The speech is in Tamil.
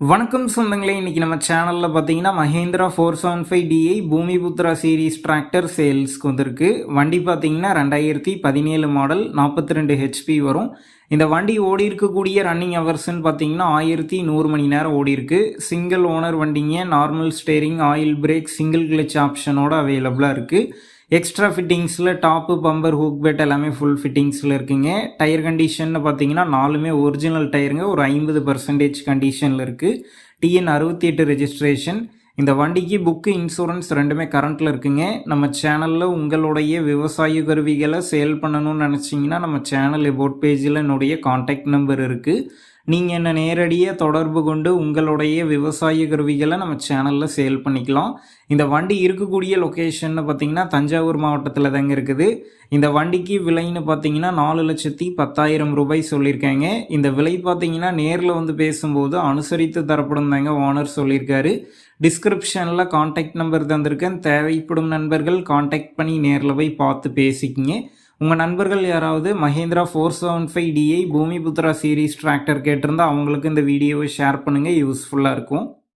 வணக்கம் சொந்தங்களே இன்றைக்கி நம்ம சேனலில் பார்த்தீங்கன்னா Mahindra four seven five DI Bhoomiputra series tractor சேல்ஸ்க்கு வந்திருக்கு. வண்டி பார்த்தீங்கன்னா ரெண்டாயிரத்தி பதினேழு மாடல் நாற்பத்தி ரெண்டு ஹெச்பி வரும். இந்த வண்டி ஓடி இருக்கக்கூடிய ரன்னிங் ஹவர்ஸ்ன்னு பார்த்தீங்கன்னா ஆயிரத்தி நூறு மணி நேரம் ஓடி இருக்கு. சிங்கிள் ஓனர் வண்டிங்க normal steering oil brake single clutch ஆப்ஷனோட அவைலபிளாக இருக்குது எக்ஸ்ட்ரா ஃபிட்டிங்ஸில் டாப்பு பம்பர் ஹூக் பெட் எல்லாமே ஃபுல் ஃபிட்டிங்ஸில் இருக்குங்க. டயர் கண்டிஷன் பார்த்தீங்கன்னா நாலுமே ஒரிஜினல் டயருங்க ஒரு ஐம்பது பர்சன்டேஜ் கண்டிஷனில் இருக்குது டிஎன் அறுபத்தி எட்டு ரெஜிஸ்ட்ரேஷன் இந்த வண்டிக்கு புக்கு இன்சூரன்ஸ் ரெண்டுமே கரண்ட்டில் இருக்குங்க. நம்ம சேனலில் உங்களுடைய விவசாய கருவிகளை சேல் பண்ணணும்னு நினச்சிங்கன்னா நம்ம சேனல் எபோட் பேஜில் என்னுடைய காண்டாக்ட் நம்பர் இருக்குது நீங்கள் என்ன நேரடியாக தொடர்பு கொண்டு உங்களுடைய விவசாய கருவிகளை நம்ம சேனலில் சேல் பண்ணிக்கலாம். இந்த வண்டி இருக்கக்கூடிய லொக்கேஷன் பார்த்தீங்கன்னா தஞ்சாவூர் மாவட்டத்தில் தாங்க இருக்குது. இந்த வண்டிக்கு விலைன்னு பார்த்தீங்கன்னா நாலு லட்சத்தி பத்தாயிரம் ரூபாய் சொல்லியிருக்காங்க. இந்த விலை பார்த்தீங்கன்னா நேரில் வந்து பேசும்போது அனுசரித்து தரப்படும் தாங்க ஓனர் சொல்லியிருக்காரு. டிஸ்கிரிப்ஷனில் காண்டாக்ட் நம்பர் தந்திருக்கேன். தேவைப்படும் நண்பர்கள் காண்டாக்ட் பண்ணி நேரில் போய் பார்த்து பேசிக்கிங்க. உங்கள் நண்பர்கள் யாராவது Mahindra four seven five DI Bhoomiputra series tractor கேட்டிருந்தா அவங்களுக்கு இந்த வீடியோவை ஷேர் பண்ணுங்கள் யூஸ்ஃபுல்லாக இருக்கும்.